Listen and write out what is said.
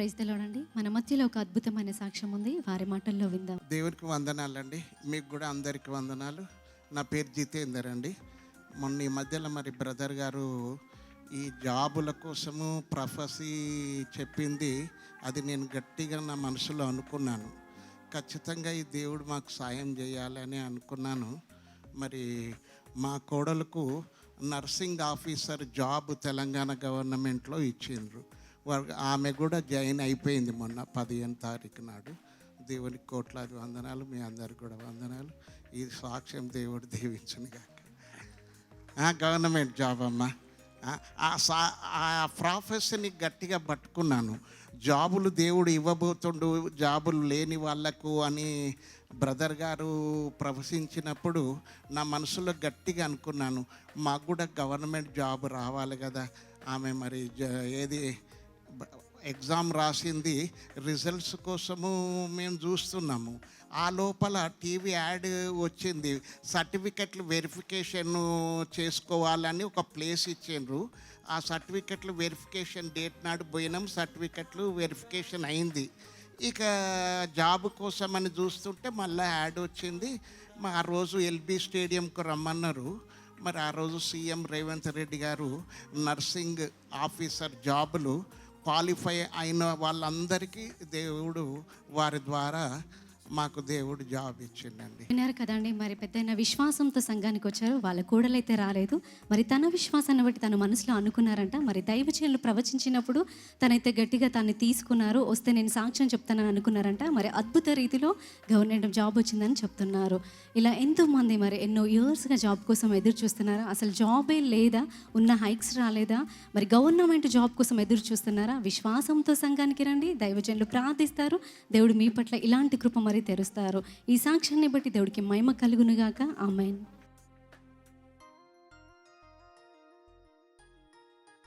Praise తెలవడండి మన మధ్యలో ఒక అద్భుతమైన సాక్ష్యం ఉంది. వారి మాటల్లో విందాం. దేవునికి వందనాలండి. మీకు కూడా అందరికి వందనాలు. నా పేరు జితేందర్ అండి. మొన్న ఈ మధ్యలో మరి బ్రదర్ గారు ఈ జాబుల కోసము ప్రొఫెసీ చెప్పింది. అది నేను గట్టిగా నా మనసులో అనుకున్నాను. ఖచ్చితంగా ఈ దేవుడు మాకు సాయం చేయాలని అనుకున్నాను. మరి మా కోడలకు నర్సింగ్ ఆఫీసర్ జాబ్ తెలంగాణ గవర్నమెంట్లో ఇచ్చిండ్రు. ఆమె కూడా జాయిన్ అయిపోయింది మొన్న పదిహేను తారీఖు నాడు. దేవునికి కోట్లాది వందనాలు మీ అందరికి కూడా వందనాలు. ఈ సాక్ష్యం దేవుడు దీవించును కాక గవర్నమెంట్ జాబ్ అమ్మా. ఆ, సా ఆ ప్రొఫెషన్ని గట్టిగా పట్టుకున్నాను. జాబులు దేవుడు ఇవ్వబోతుండు జాబులు లేని వాళ్ళకు అని బ్రదర్ గారు ప్రవశించినప్పుడు నా మనసులో గట్టిగా అనుకున్నాను మాకు కూడా గవర్నమెంట్ జాబ్ రావాలి కదా. ఆమె మరి ఏది ఎగ్జామ్ రాసింది రిజల్ట్స్ కోసము మేము చూస్తున్నాము. ఆ లోపల టీవీ యాడ్ వచ్చింది. సర్టిఫికెట్లు వెరిఫికేషన్ చేసుకోవాలని ఒక ప్లేస్ ఇచ్చిండ్రు. ఆ సర్టిఫికెట్లు వెరిఫికేషన్ డేట్ నాడు పోయినాం. సర్టిఫికెట్లు వెరిఫికేషన్ అయింది. ఇక జాబ్ కోసం అని చూస్తుంటే మళ్ళీ యాడ్ వచ్చింది. మా ఆ రోజు ఎల్బీ స్టేడియంకు రమ్మన్నారు. మరి ఆ రోజు సీఎం రేవంత్ రెడ్డి గారు నర్సింగ్ ఆఫీసర్ జాబులు క్వాలిఫై అయిన వాళ్ళందరికీ దేవుడు వారి ద్వారా మాకు దేవుడు జాబ్ ఇచ్చిండండి. విన్నారు కదండి మరి పెద్ద విశ్వాసంతో సంఘానికి వచ్చారు వాళ్ళ కూడలైతే రాలేదు. మరి తన విశ్వాసాన్ని బట్టి తన మనసులో అనుకున్నారంట. మరి దైవచనులు ప్రవచించినప్పుడు తనైతే గట్టిగా తాన్ని తీసుకున్నారు వస్తే నేను సాక్ష్యం చెప్తానని అనుకున్నారంట. మరి అద్భుత రీతిలో గవర్నమెంట్ జాబ్ వచ్చిందని చెప్తున్నారు. ఇలా ఎంతోమంది మరి ఎన్నో ఇయర్స్గా జాబ్ కోసం ఎదురు చూస్తున్నారా? అసలు జాబే లేదా? ఉన్న హైక్స్ రాలేదా? మరి గవర్నమెంట్ జాబ్ కోసం ఎదురు చూస్తున్నారా? విశ్వాసంతో సంఘానికి రండి దైవజనులు ప్రార్థిస్తారు. దేవుడు మీ పట్ల ఇలాంటి కృప మరి తెరుస్తారు. ఈ సాక్ష్యాన్ని బట్టి దేవుడికి మహిమ కలుగునుగాక. ఆమెన్.